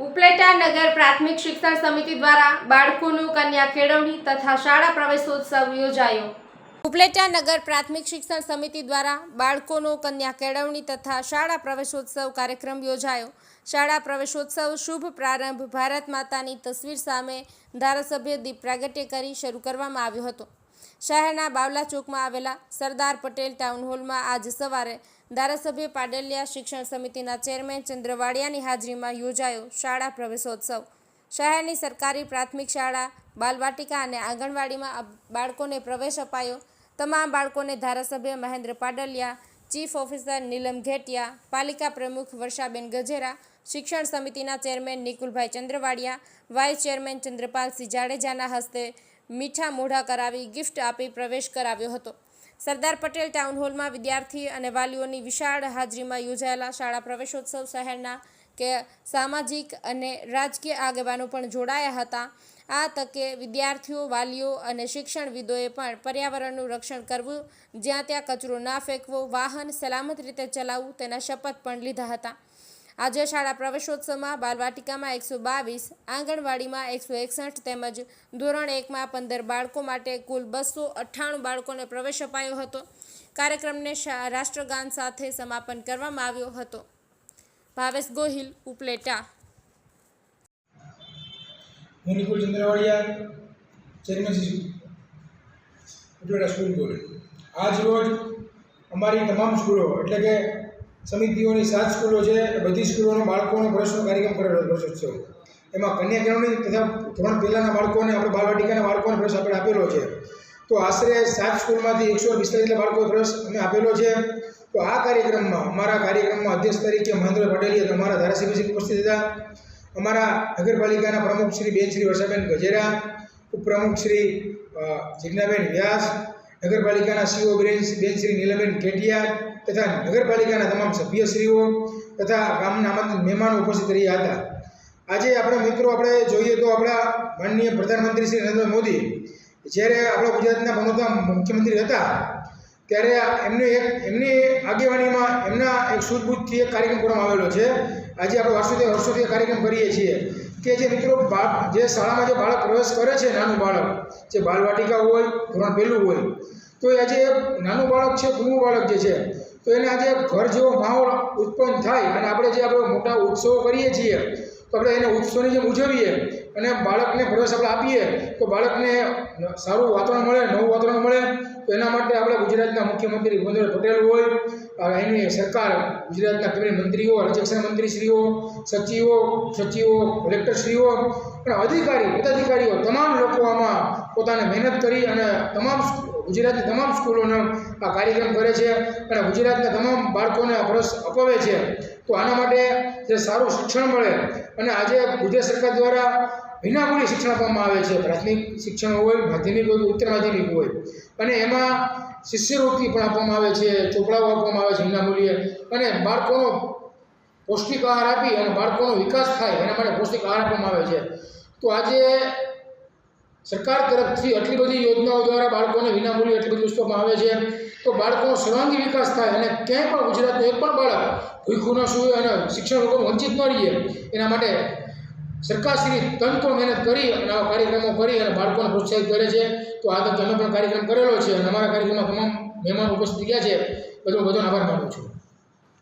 ઉપલેટા નગર પ્રાથમિક શિક્ષણ સમિતિ દ્વારા બાળકોનું કન્યા કેળવણી તથા શાળા પ્રવેશોત્સવ યોજાયો. ઉપલેટા નગર પ્રાથમિક શિક્ષણ સમિતિ દ્વારા બાળકોનો કન્યા કેળવણી તથા શાળા પ્રવેશોત્સવ કાર્યક્રમ યોજાયો. શાળા પ્રવેશોત્સવ શુભ પ્રારંભ ભારત માતાની તસવીર સામે ધારાસભ્ય દીપ પ્રાગટ્ય કરી શરૂ કરવામાં આવ્યો હતો. શહેરના બાવલા ચોકમાં આવેલા સરદાર પટેલ ટાઉન હોલમાં આજ સવારે ધારાસભ્ય પાડલિયા શિક્ષણ સમિતિના ચેરમેન ચંદ્રવાડિયાની હાજરીમાં યોજાયો શાળા પ્રવેશોત્સવ. શહેરની સરકારી પ્રાથમિક શાળા, બાલવાટિકા અને આંગણવાડીમાં બાળકોને પ્રવેશ અપાયો. તમામ બાળકોને ધારાસભ્ય મહેન્દ્ર પાડલિયા, ચીફ ઓફિસર નીલમ ઘેટિયા, પાલિકા પ્રમુખ વર્ષાબેન ગજેરા, શિક્ષણ સમિતિના chairman Nikulbhai Chandravadiya, vice chairman Chandrapalsinh જાડેજાના હસ્તે મીઠા મોઢા કરાવી ગિફ્ટ આપી પ્રવેશ કરાવ્યો હતો. સરદાર પટેલ ટાઉન હોલમાં વિદ્યાર્થી અને વાલીઓની વિશાળ હાજરીમાં યોજાયેલા શાળા પ્રવેશોત્સવ શહેરના કે સામાજિક અને રાજકીય આગેવાનો પણ જોડાયા હતા. આ તકે વિદ્યાર્થીઓ, વાલીઓ અને શિક્ષણવિદોએ પણ પર્યાવરણનું રક્ષણ કરવું, જ્યાં ત્યાં કચરો ના ફેંકવો, વાહન સલામત રીતે ચલાવવું તેના શપથ પણ લીધા હતા. આજે શાળા પ્રવેશોત્સવમાં બાલવાટિકામાં એકસો બાવીસ, આંગણવાડીમાં એકસો એકસઠ તેમજ ધોરણ એકમાં પંદર બાળકો માટે કુલ બસો અઠ્ઠાણું બાળકોને પ્રવેશ અપાયો હતો. કાર્યક્રમને રાષ્ટ્રગાન સાથે સમાપન કરવામાં આવ્યો હતો. ભાવેશ ગોહિલ, ઉપલેટા. હું Chandravadiya, chairman Upleta school board આજ રોજ અમારી તમામ સ્કૂલો, એટલે કે સમિતિઓની સાત સ્કૂલો છે બધી સ્કૂલોનો બાળકોનો પ્રશ્નો કાર્યક્રમ કરેલો પ્રવેશોત્સવ એમાં કન્યા કેળવણી તથા ધોરણ પહેલાંના બાળકોને, આપણે બાળવાટિકાના બાળકોને પ્રશ્ન આપણે આપેલો છે. તો આશરે સાત સ્કૂલમાંથી એકસો પિસ્તાલીસ બાળકોએ પ્રશ્ન અમે આપેલો છે. તો આ કાર્યક્રમમાં, અમારા કાર્યક્રમમાં અધ્યક્ષ તરીકે મહેન્દ્ર પટેલિયા અમારા ધારાસભ્યશ્રી ઉપસ્થિત હતા. અમારા નગરપાલિકાના પ્રમુખ શ્રી બેન શ્રી વર્ષાબેન ગજેરા, ઉપપ્રમુખ શ્રી જિજ્ઞાબેન વ્યાસ, નગરપાલિકાના સીઓ બેન બેન શ્રી નીલબેન કેટિયા તથા નગરપાલિકાના તમામ સભ્યશ્રીઓ તથા ગામના આમંત્રિત મહેમાનો ઉપસ્થિત રહ્યા હતા. આજે આપણા મિત્રો આપણે જોઈએ તો આપણા માનનીય પ્રધાનમંત્રી શ્રી નરેન્દ્ર મોદી જ્યારે આપણા ગુજરાતના બનોતા મુખ્યમંત્રી હતા, ત્યારે એમને એક, એમની આગેવાનીમાં એમના એક સૂઝબૂઝથી એક કાર્યક્રમ કરવામાં આવેલો છે. આજે આપણે વર્ષોથી વર્ષોથી કાર્યક્રમ કરીએ છીએ કે જે મિત્રો જે શાળામાં જે બાળક પ્રવેશ કરે છે, નાનું બાળક, જે બાલવાટિકા હોય, ધોરણ પહેલું હોય, તો આજે નાનું બાળક છે કુમું બાળક જે છે તો એને આજે ઘર જેવો માહોલ ઉત્પન્ન થાય અને આપણે જે આપણે મોટા ઉત્સવો કરીએ છીએ, તો આપણે એને ઉત્સવની જેમ ઉજવીએ અને બાળકને પ્રવેશ આપણે આપીએ, તો બાળકને સારું વાતાવરણ મળે, નવું વાતાવરણ મળે, તો એના માટે આપણે ગુજરાતના મુખ્યમંત્રી ભૂપેન્દ્ર પટેલ હોય એની સરકાર, ગુજરાતના કેબિનેટ મંત્રીઓ રાજ્ય મંત્રીશ્રીઓ, સચિવો સચિવો, કલેક્ટરશ્રીઓ અને અધિકારી, પદાધિકારીઓ, તમામ લોકો આમાં પોતાને મહેનત કરી અને તમામ ગુજરાતની તમામ સ્કૂલોનો આ કાર્યક્રમ કરે છે અને ગુજરાતના તમામ બાળકોને રસ અપાવે છે. તો આના માટે જે સારું શિક્ષણ મળે અને આજે ગુજરાત સરકાર દ્વારા વિનામૂલ્ય શિક્ષણ આપવામાં આવે છે. પ્રાથમિક શિક્ષણ હોય, માધ્યમિક હોય ઉત્તર માધ્યમિક હોય. અને એમાં શિષ્યવૃત્તિ પણ આપવામાં આવે છે, ચોપડાઓ આપવામાં આવે છે વિનામૂલ્યે અને બાળકોનો પૌષ્ટિક આહાર આપી અને બાળકોનો વિકાસ થાય એના માટે પૌષ્ટિક આહાર આપવામાં આવે છે. તો આજે સરકાર તરફથી આટલી બધી યોજનાઓ દ્વારા બાળકોને વિનામૂલ્યે એટલી બધી વસ્તુ આવે છે તો બાળકોનો સર્વાંગી વિકાસ થાય અને ક્યાંય પણ ગુજરાતનું એક પણ બાળક ભૂખું ન સુવે અને શિક્ષણ લોકો વંચિત ન રહીએ એના માટે સરકારશ્રી તંત્ર મહેનત કરી અને આવા કાર્યક્રમો કરી અને બાળકોને પ્રોત્સાહિત કરે છે. તો આ તો અમે પણ કાર્યક્રમ કરેલો છે અને અમારા કાર્યક્રમમાં તમામ મહેમાનો ઉપસ્થિત ગયા છે. બધો બધો આભાર માનું છું.